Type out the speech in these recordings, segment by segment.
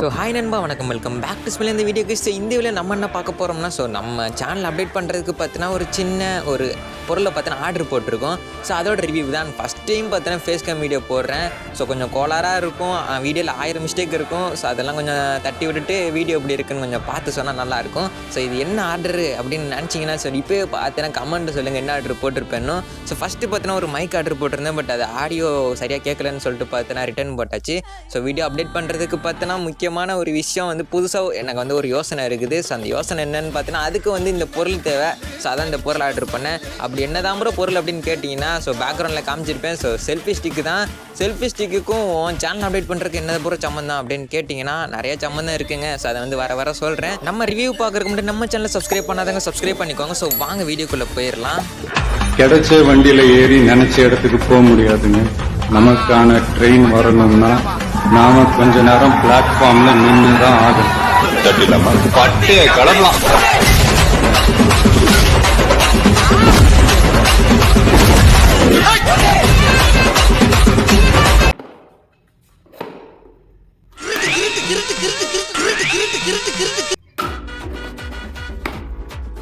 So hi நண்பா வணக்கம். Welcome back to smell இந்த வீடியோக்கு ஸோ இந்த வீடியோ நம்ம என்ன பார்க்க போகிறோம்னா ஸோ நம்ம சேனல் அப்டேட் பண்ணுறதுக்கு பார்த்தீங்கன்னா ஒரு சின்ன ஒரு பொருளை பார்த்தீங்கன்னா ஆர்டர் போட்டிருக்கோம். ஸோ அதோட ரிவ்யூ தான். ஃபஸ்ட் டைம் பார்த்தீங்கன்னா ஃபேஸ் கேம் வீடியோ போடுறேன். ஸோ கொஞ்சம் கோளாராக இருக்கும். வீடியோவில் ஆயிரம் மிஸ்டேக் இருக்கும். ஸோ அதெல்லாம் கொஞ்சம் தட்டி விட்டுட்டு வீடியோ எப்படி இருக்குன்னு கொஞ்சம் பார்த்து சொன்னால் நல்லாயிருக்கும் ஸோ இது என்ன ஆர்டர் அப்படின்னு நினச்சிங்கன்னா ஸோ இப்போ பார்த்தீங்கன்னா கமெண்ட் சொல்லுங்கள் என்ன ஆர்டர் போட்டிருப்பேனோ ஸோ ஃபஸ்ட்டு பார்த்தீங்கன்னா ஒரு மைக் ஆர்டர் போட்டிருந்தேன். பட் அது ஆடியோ சரியாக கேட்கலன்னு சொல்லிட்டு பார்த்தீங்கன்னா ரிட்டர்ன் போட்டாச்சு. ஸோ வீடியோ அப்டேட் பண்ணுறதுக்கு பார்த்தீங்கன்னா முக்கியமான ஒரு விஷயம் வந்து புதுசாக எனக்கு வந்து ஒரு யோசனை இருக்குது. ஸோ அந்த யோசனை என்னன்னு பார்த்தீங்கன்னா அதுக்கு வந்து இந்த பொருள் தேவை. ஸோ அதான் இந்த பொருள் ஆர்டர் பண்ணேன். அப்படி என்னதான் ப்ரோ பொருள் அப்படின்னு கேட்டிங்கன்னா ஸோ பேக்ரவுண்டில் காமிச்சிருப்பேன். ஸோ செல்ஃபி ஸ்டிக்கு தான். செல்ஃபி ஸ்டிக்குக்கும் சேனல் அப்டேட் பண்ணுறதுக்கு என்ன ப்ரோ சம்மந்தம் அப்படின்னு கேட்டிங்கன்னா நிறைய சம்மந்தம் இருக்குங்க. ஸோ அதை வந்து வர வர சொல்கிறேன் நம்ம ரிவ்யூ பார்க்குறதுக்கு முன்னாடி நம்ம சேனலை சப்ஸ்கிரைப் பண்ணாதவங்க சப்ஸ்கிரைப் பண்ணிக்கோங்க. ஸோ வாங்க வீடியோக்குள்ளே போயிடலாம். கிடைச்ச வண்டியில் ஏறி நினச்ச இடத்துக்கு போக முடியாதுங்க. நமக்கான ட்ரெயின் வரணும்னா நாம கொஞ்ச நேரம் பிளாட்ஃபார்ம்ல நின்று தான் ஆகணும் பட்டு கிளம்பலாம்.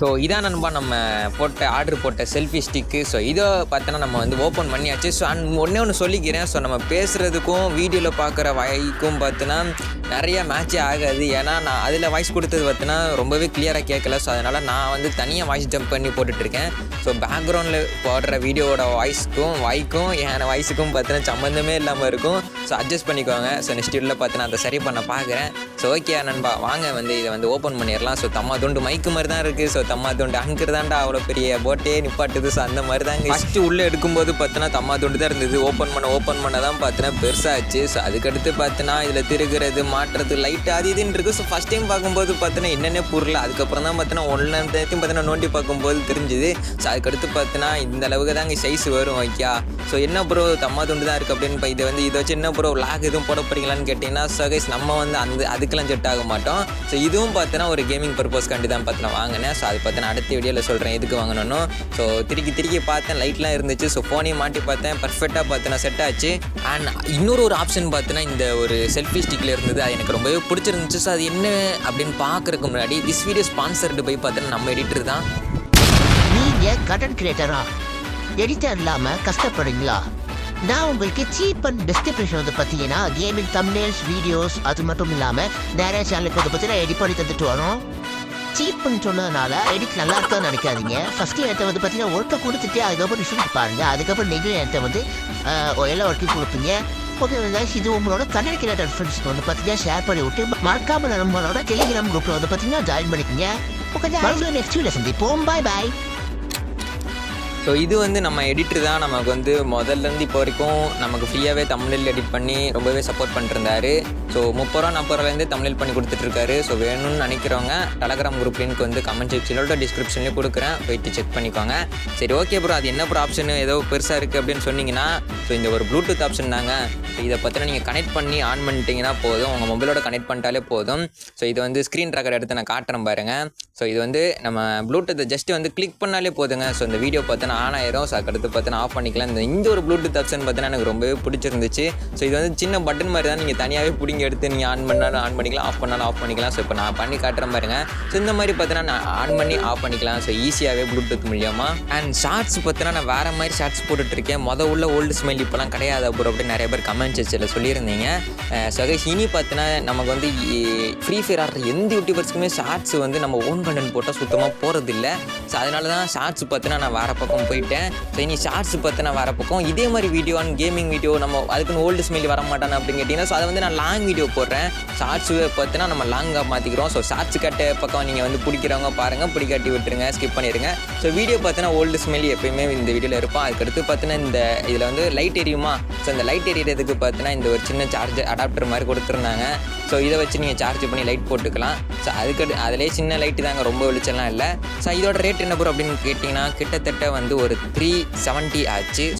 ஸோ இதான் நண்பா நம்ம போட்ட ஆர்டர் போட்ட செல்ஃபி ஸ்டிக்கு ஸோ இதை பார்த்தோன்னா நம்ம வந்து ஓப்பன் பண்ணியாச்சு. ஸோ அண்ட் ஒன்றே ஒன்று சொல்லிக்கிறேன். ஸோ நம்ம பேசுகிறதுக்கும் வீடியோவில் பார்க்குற வாய்க்கும் பார்த்தோன்னா நிறைய மேட்சே ஆகாது. ஏன்னா நான் அதில் வாய்ஸ் கொடுத்தது பார்த்தோன்னா ரொம்பவே கிளியராக கேட்கல. ஸோ அதனால் நான் வந்து தனியாக வாய்ஸ் ஜம்ப் பண்ணி போட்டுட்ருக்கேன். ஸோ பேக்ரவுண்டில் போடுற வீடியோவோட வாய்ஸ்க்கும் வாய்க்கும் என் வாய்ஸுக்கும் பார்த்தோன்னா சம்மந்தமே இல்லாமல் இருக்கும். ஸோ அட்ஜஸ்ட் பண்ணிக்கோங்க. ஸோ நெக்ஸ்ட் வீடியோவில் பார்த்தோன்னா அதை சரி பண்ண பார்க்குறேன். ஸோ ஓகே நண்பா. வாங்க வந்து இதை வந்து ஓப்பன் பண்ணிடலாம். ஸோ தம்மா துண்டு மைக்கு மாதிரி தான் இருக்குது ஸோ தம்மா துண்டு அங்கர் தான்டா அவ்வளோ பெரிய போட்டே நிப்பாட்டுது. ஸோ அந்த மாதிரி தாங்க ஃபஸ்ட்டு உள்ளே எடுக்கும்போது பார்த்தோன்னா தம்மா துண்டு தான் இருந்தது. ஓப்பன் பண்ண ஓப்பன் பண்ண தான் பார்த்தோன்னா பெருசாச்சு. ஸோ அதுக்கடுத்து பார்த்தோன்னா இதில் திருகிறது மாட்டுறது லைட் அது இதுன்னு இருக்குது ஸோ ஃபஸ்ட் டைம் பார்க்கும்போது பார்த்தோன்னா என்னென்ன பொருள் அதுக்கப்புறம் தான் பார்த்தோன்னா ஒன்று தேர்த்தையும் பார்த்தோன்னா நோண்டி பார்க்கும்போது தெரிஞ்சுது. ஸோ அதுக்கடுத்து பார்த்தோன்னா இந்த அளவுக்கு தாங்க சைஸ் வரும் ஓகே ஸோ என்ன ப்ரோ தம்மா துண்டு தான் இருக்குது அப்படின்னு இப்போ இதை வந்து இதை வச்சு என்ன ப்ரோ லாக் எதுவும் போட போகிறீங்களான்னு கேட்டிங்கன்னா சகைஸ் நம்ம வந்து அந்த அதுக்கெல்லாம் செட் ஆக மாட்டோம். ஸோ இதுவும் பார்த்தோன்னா ஒரு கேமிங் பர்பஸ்க்காண்டி தான் பார்த்தோன்னா வாங்கினேன். ஸோ அது பார்த்து நான் அடுத்த வீடியோவில் சொல்கிறேன் எதுக்கு வாங்கணும்னு. ஸோ திருக்கி திருக்கி பார்த்தேன். லைட்லாம் இருந்துச்சு. ஸோ ஃபோனையும் மாட்டி பார்த்தேன். பர்ஃபெக்டாக பார்த்தேன். செட் ஆச்சு. அண்ட் இன்னொரு ஒரு ஆப்ஷன் பார்த்தோன்னா இந்த ஒரு செல்ஃபி ஸ்டிக்கில் இருந்தது. அது எனக்கு ரொம்பவே பிடிச்சிருந்துச்சு. ஸோ அது என்ன அப்படின்னு பார்க்குறதுக்கு முன்னாடி திஸ் வீடியோ ஸ்பான்சர்டு போய் பார்த்தோன்னா நம்ம எடிட்டர் தான். நீங்கள் கடன் கிரியேட்டரா எடிட்டர் இல்லாமல் கஷ்டப்படுறீங்களா? நான் உங்களுக்கு சீப் அண்ட் பெஸ்ட் ப்ரிஷன் வந்து பார்த்தீங்கன்னா கேமிங் தம்னேல்ஸ் வீடியோஸ் அது மட்டும் இல்லாமல் நிறைய சேனலுக்கு வந்து பார்த்தீங்கன்னா எடிட் பண்ணி தந்துட்டு வரோம். சீப்னு சொன்னதுனால எடிட் நல்லா இருக்கான்னு நினைக்காதீங்க ஃபர்ஸ்ட் என்கிட்ட வந்து பார்த்தீங்கன்னா ஒர்க்கை கொடுத்துட்டு அதுக்கப்புறம் ரிசல்ட் பாருங்க. அதுக்கப்புறம் நீங்களும் என்கிட்ட வந்து எல்லா ஒர்க்கையும் கொடுப்பீங்க. ஓகே guys, இது உங்களோட கன்னட கிரியேட்டர் ஃப்ரெண்ட்ஸ்க்கு வந்து பார்த்தீங்கன்னா ஷேர் பண்ணி விட்டு மறக்காம நம்மளோட டெலிகிராம் குரூப்பில் வந்து பார்த்தீங்கன்னா ஜாயின் பண்ணிக்கோங்க. ஓகே நெக்ஸ்ட் வீடியோ சந்திப்போம். பாய் பாய் ஸோ இது வந்து நம்ம எடிட்டர் தான் நமக்கு வந்து முதல்லேருந்து இப்போ வரைக்கும் நமக்கு ஃப்ரீயாகவே தமிழில் எடிட் பண்ணி ரொம்பவே சப்போர்ட் பண்ணிருந்தாரு ஸோ முப்பது ரூபா நாற்பது ரூபாலேருந்து தமிழில் பண்ணி கொடுத்துட்ருக்காரு ஸோ வேணும்னு நினைக்கிறவங்க டெலகிராம் குரூப் லிங்க் வந்து கமெண்ட் செக்ஷனோட டிஸ்கிரிப்ஷன்லேயும் கொடுக்குறேன். போயிட்டு செக் பண்ணிக்கோங்க. சரி ஓகே ப்ரோ அது என்ன ப்ரோ ஆப்ஷன் ஏதோ பெருசாக இருக்குது அப்படின்னு சொன்னீங்கன்னா ஸோ இந்த ஒரு ப்ளூடூத் ஆப்ஷன் தாங்க. ஸோ இதை பற்றின நீங்கள் கனெக்ட் பண்ணி ஆன் பண்ணிட்டீங்கன்னா போதும். உங்கள் மொபைலோட கனெக்ட் பண்ணிட்டாலே போதும். ஸோ இது வந்து ஸ்க்ரீன் ரெக்கார்ட் எடுத்து நான் காட்டுறேன் பாருங்கள் ஸோ இது வந்து நம்ம ப்ளூடூத்தை ஜஸ்ட் வந்து கிளிக் பண்ணாலே போதுங்க. ஸோ இந்த வீடியோ பார்த்தா ஆன் ஆயிரும் ஸோ அதுக்கடுத்து பார்த்தோன்னா ஆஃப் பண்ணிக்கலாம். இந்த இந்த ஒரு ப்ளூடூத் ஆப்ஷன் பார்த்தீங்கன்னா எனக்கு ரொம்பவே பிடிச்சிருந்துச்சு. ஸோ இது வந்து சின்ன பட்டன் மாதிரி தான் நீங்கள் தனியாகவே பிடிங்கி எடுத்து நீங்கள் ஆன் பண்ணாலும் ஆன் பண்ணிக்கலாம். ஆஃப் பண்ணாலும் ஆஃப் பண்ணிக்கலாம். ஸோ இப்போ நான் பண்ணி காட்டுற பாருங்க. ஸோ இந்த மாதிரி பார்த்தீங்கன்னா நான் ஆன் பண்ணி ஆஃப் பண்ணிக்கலாம். ஸோ ஈஸியாகவே ப்ளூடூத் மூலியமாக அண்ட் ஷார்ட்ஸ் பார்த்தீங்கன்னா நான் வேறு மாதிரி ஷார்ட்ஸ் போட்டுட்ருக்கேன். மொதல் உள்ள ஓல்டு ஸ்மெல் இப்போலாம் கிடையாது அப்புறம் அப்படின்னு நிறைய பேர் கமெண்ட் செக்ஷனில் சொல்லியிருந்தீங்க. ஸோ இனி பார்த்தீங்கன்னா நமக்கு வந்து ஃப்ரீ ஃபயர் ஆடுற எந்த யூடியூபர்ஸ்க்குமே ஷார்ட்ஸ் வந்து நம்ம ஓன் கண்டென்ட் போட்டால் சுத்தமாக போகிறதில்ல ஸோ அதனால தான் ஷார்ட்ஸ் பார்த்தீங்கன்னா நான் வேறு பக்கம் போயிட்டேன். ஸோ இனி ஷார்ட்ஸ் பார்த்தீங்கன்னா வேறு பக்கம் இதே மாதிரி வீடியோ அண்ட் கேமிங் வீடியோ நம்ம அதுக்குன்னு ஓல்டு ஸ்மெயில் வர மாட்டானே அப்படின்னு கேட்டிங்கன்னா ஸோ அதை வந்து நான் லாங் வீடியோ போடுறேன். ஷார்ட்ஸ் பார்த்தீங்கன்னா நம்ம லாங்காக மாற்றிக்கிறோம் ஸோ ஷார்ட்ஸ் கட்ட பக்கம் நீங்கள் வந்து பிடிக்கிறவங்க பாருங்கள் பிடிக்காட்டி விட்டுருங்க. ஸ்கிப் பண்ணிடுங்க ஸோ வீடியோ பார்த்தினா ஓல்டு ஸ்மெல் எப்பயுமே இந்த வீடியோவில் இருப்போம் அதுக்கடுத்து பார்த்தினா இந்த இதில் வந்து லைட் எரியுமா? ஸோ இந்த லைட் எரியறதுக்கு பார்த்தினா இந்த ஒரு சின்ன சார்ஜர் அடாப்டர் மாதிரி கொடுத்துருந்தாங்க. ஸோ இதை வச்சு நீங்கள் சார்ஜ் பண்ணி லைட் போட்டுக்கலாம். ஸோ அதுக்கு அதிலே சின்ன லைட்டு தாங்க. ரொம்ப வெளிச்சம்லாம் இல்லை. ஸோ இதோட ரேட் என்ன ப்ரோ அப்படின்னு கேட்டிங்கன்னா கிட்டத்தட்ட வந்து ஒரு த்ரீ செவன்ட்டி ஆச்சு.